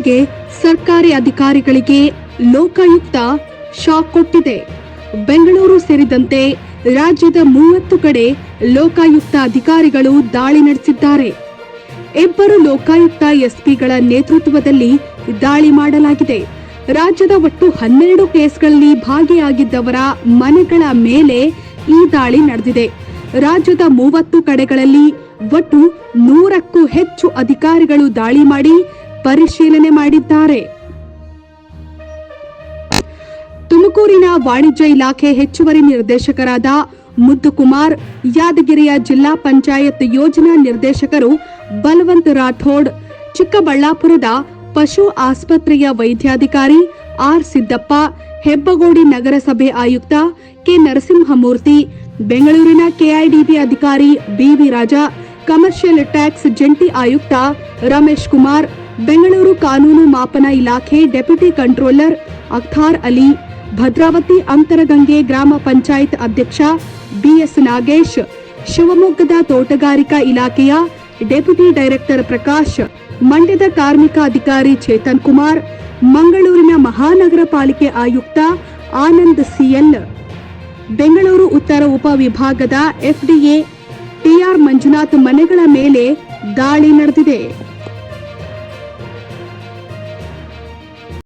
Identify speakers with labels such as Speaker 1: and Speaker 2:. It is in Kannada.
Speaker 1: ಜೊತೆಗೆ ಸರ್ಕಾರಿ ಅಧಿಕಾರಿಗಳಿಗೆ ಲೋಕಾಯುಕ್ತ ಶಾಕ್ ಕೊಟ್ಟಿದೆ. ಬೆಂಗಳೂರು ಸೇರಿದಂತೆ ರಾಜ್ಯದ ಮೂವತ್ತು ಕಡೆ ಲೋಕಾಯುಕ್ತ ಅಧಿಕಾರಿಗಳು ದಾಳಿ ನಡೆಸಿದ್ದಾರೆ. ಇಬ್ಬರು ಲೋಕಾಯುಕ್ತ ಎಸ್ಪಿಗಳ ನೇತೃತ್ವದಲ್ಲಿ ದಾಳಿ ಮಾಡಲಾಗಿದೆ. ರಾಜ್ಯದ ಒಟ್ಟು ಹನ್ನೆರಡು ಕೇಸ್ಗಳಲ್ಲಿ ಭಾಗಿಯಾಗಿದ್ದವರ ಮನೆಗಳ ಮೇಲೆ ಈ ದಾಳಿ ನಡೆದಿದೆ. ರಾಜ್ಯದ ಮೂವತ್ತು ಕಡೆಗಳಲ್ಲಿ ಒಟ್ಟು ನೂರಕ್ಕೂ ಹೆಚ್ಚು ಅಧಿಕಾರಿಗಳು ದಾಳಿ ಮಾಡಿ ಪರಿಶೀಲನೆ ಮಾಡಿದ್ದಾರೆ. ತುಮಕೂರಿನ ವಾಣಿಜ್ಯ ಇಲಾಖೆ ಹೆಚ್ಚುವರಿ ನಿರ್ದೇಶಕರಾದ ಮುದ್ದುಕುಮಾರ್, ಯಾದಗಿರಿಯ ಜಿಲ್ಲಾ ಪಂಚಾಯತ್ ಯೋಜನಾ ನಿರ್ದೇಶಕರು ಬಲವಂತ್ ರಾಠೋಡ್, ಚಿಕ್ಕಬಳ್ಳಾಪುರದ ಪಶು ಆಸ್ಪತ್ರೆಯ ವೈದ್ಯಾಧಿಕಾರಿ ಆರ್ ಸಿದ್ದಪ್ಪ, ಹೆಬ್ಬಗೋಡಿ ನಗರಸಭೆ ಆಯುಕ್ತ ಕೆ ನರಸಿಂಹಮೂರ್ತಿ, ಬೆಂಗಳೂರಿನ ಕೆಐಡಿಬಿ ಅಧಿಕಾರಿ ಬಿವಿ ರಾಜಾ, ಕಮರ್ಷಿಯಲ್ ಟ್ಯಾಕ್ಸ್ ಜಂಟಿ ಆಯುಕ್ತ ರಮೇಶ್ ಕುಮಾರ್ ಬೆಂಗಳೂರು ಕಾನೂನು ಮಾಪನ ಇಲಾಖೆ ಡೆಪ್ಯೂಟಿ ಕಂಟ್ರೋಲರ್ ಅಖ್ತಾರ್ ಅಲಿ, ಭದ್ರಾವತಿ ಅಂತರಗಂಗೆ ಗ್ರಾಮ ಪಂಚಾಯತ್ ಅಧ್ಯಕ್ಷ ಬಿಎಸ್ ನಾಗೇಶ್, ಶಿವಮೊಗ್ಗದ ತೋಟಗಾರಿಕಾ ಇಲಾಖೆಯ ಡೆಪ್ಯೂಟಿ ಡೈರೆಕ್ಟರ್ ಪ್ರಕಾಶ್, ಮಂಡ್ಯದ ಕಾರ್ಮಿಕ ಅಧಿಕಾರಿ ಚೇತನ್ ಕುಮಾರ್, ಮಂಗಳೂರಿನ ಮಹಾನಗರ ಪಾಲಿಕೆ ಆಯುಕ್ತ ಆನಂದ್ ಸಿಎಲ್, ಬೆಂಗಳೂರು ಉತ್ತರ ಉಪವಿಭಾಗದ ಎಫ್ಡಿಎ ಟಿಆರ್ ಮಂಜುನಾಥ್ ಮನೆಗಳ ಮೇಲೆ ದಾಳಿ ನಡೆದಿದೆ.